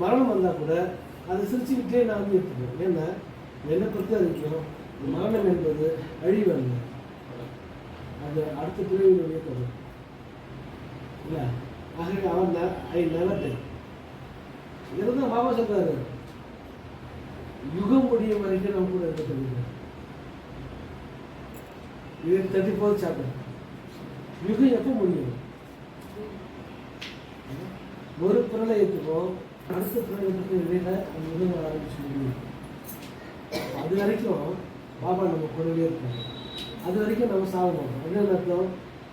மரணம் வந்தால் கூட அதை சிரிச்சுக்கிட்டே நான் வந்து எடுத்துப்பேன் ஏன்னா என்னை பொறுத்த வரைக்கும் இந்த மரணம் என்பது அழிவு அல்ல. அது அடுத்த பிறவியினுடைய கதை. இல்லை ஆகவே அவன் ஐ நெவர் இதுதான் பாபா சொல்றாரு. யுகம் முடியும் வரைக்கும் நம்ம கூட இருக்க சொல்லுங்க இது தேர்ட்டி ஃபோர் சாப்டர் யுகம் எப்போ முடியும்? ஒரு பிரளயத்துக்கும் அடுத்த பிரளயத்துக்கும் இடையில அந்த ஆரம்பிச்சு முடியும் அது வரைக்கும் பாபா நம்ம கூடவே இருக்காங்க அது வரைக்கும் நம்ம சாக மாட்டோம் என்ன அர்த்தம்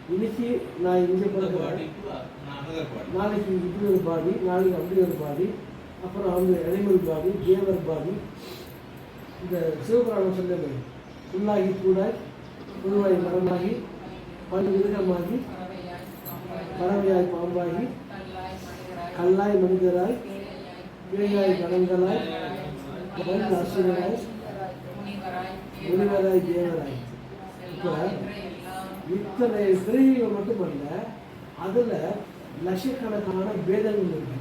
இன்னைக்கு நான் இங்கே பிறக்கிறேன் நாளைக்கு இப்படி ஒரு பாடி நாளைக்கு அப்படி ஒரு பாடி அப்புறம் வந்து அனிமல் பாடி தேவர் பாடி இந்த சிவபுராணம் சொல்லவே புல்லாகி கூட புதுவாய் மரமாகி பல் மிருகமாகி பறவையாய் பாம்பாகி கல்லாய் மனிதராய் பேயாய் கணங்களாய் மண் அசுரனாய் முனிவராய் தேவராய். இப்போ இத்தனை பிரிவுகள் மட்டுமல்ல அதில் லட்சக்கணக்கான பேதங்கள் இருக்கு.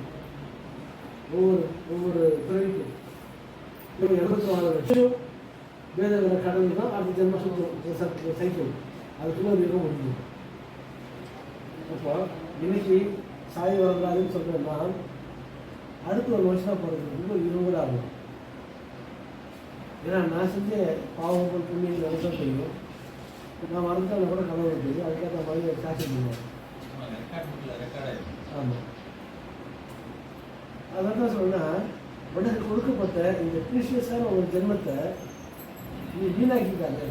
ஒவ்வொரு ஒவ்வொரு பிறவிக்கும். எழுபத்தி எண்பத்தி நாலு லட்சம் வேதங்களை கடந்து தான் அடுத்த ஜென்ம சுத்தம் சைக்கிள் அதுக்குள்ள ஒரு முடியும் அப்போ இன்னைக்கு சாய் வரலாறுன்னு சொல்கிறேன்னா அடுத்து ஒரு வருஷம் போகிறது இன்னும் இருபது ஆகும் ஏன்னா நான் செஞ்ச பாவங்கள் எனக்கு தான் தெரியும் நான் மறந்தாலும் கூட கனவு தெரியும் அதுக்கேற்ற மாதிரி காசு பண்ணுவேன் ஆமாம் அதான் தான் சொன்னால் உனக்கு கொடுக்கப்பட்ட இந்த ப்ரீஷியஸான ஒரு ஜென்மத்தை நீ வீணாக்கிட்டாங்க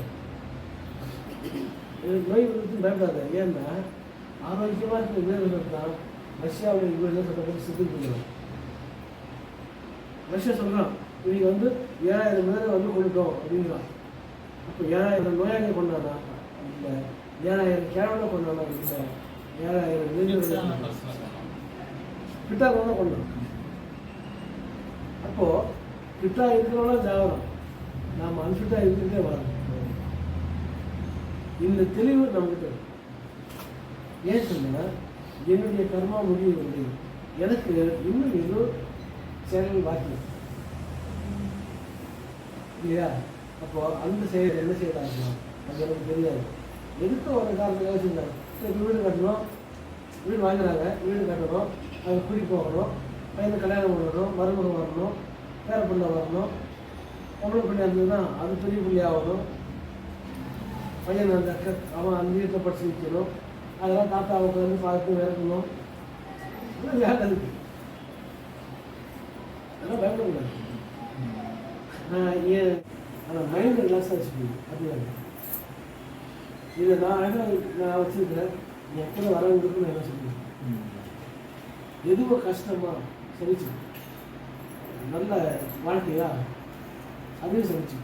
நோய் வந்து பயப்படாத. ஏன்னா ஆரோக்கியமாக இருக்கிற வீரர்கள் தான் ரஷ்யாவில் இவ்வளோ சட்டப்பட்டு சித்திருக்கிறான் ரஷ்யா சொல்கிறான் இன்னைக்கு வந்து ஏழாயிரம் பேரை வந்து கொண்டுட்டோம் அப்படிங்கிறான். அப்போ ஏழாயிரம் நோயாளியை கொண்டானா இல்லை. ஏழாயிரம் கேவலை கொண்டானா இல்லை. ஏழாயிரம் இளைஞர்கள் ஃபிட்டாக கொண்டு கொண்டான் அப்போது ஃபிட்டாக இருக்கிறவங்க ஜாகரம். நாம் அன்ஃபிட்டாக இருந்துகிட்டே வரோம் இந்த தெளிவு இருக்கு. ஏன் சொன்னா என்னுடைய கர்மா முடியவில்லை எனக்கு இன்னும் ஏதோ செயல்கள் பாக்கி இல்லையா? அப்போ அந்த செயல் என்ன செய்யலாம் அது எனக்கு தெரியாது. எதுக்கு ஒரு காரணத்துக்காக செஞ்சாங்க சரி, வீடு கட்டணும். வீடு வாங்குறாங்க. வீடு கட்டணும். அது குடி போகணும். பையனை கல்யாணம் பண்ணணும். மருமகன் வரணும். பேர பிள்ளை வரணும். பொம்பளை பிள்ளை இருந்ததுன்னா அது பெரிய பிள்ளை ஆகணும். பையன் அந்த க- அவன் அந்த வீட்டில் படிச்சு வைக்கணும். அதெல்லாம் தாத்தா அவங்க வந்து பார்த்து விளக்கணும். வேலை இருக்குது அதெல்லாம் பயப்படக்கூடாது. ஏன் அந்த மைண்ட் ரிலாக்ஸ் வச்சுக்கணும் அது இதை நான் அழகாக நான் வச்சுருக்கிறேன். நீ எப்போ வரவங்களுக்கு நான் என்ன சொல்லுவேன் எதுவும் கஷ்டமா சலிச்சு நல்ல வாழ்க்கையா அதையும் சலிச்சு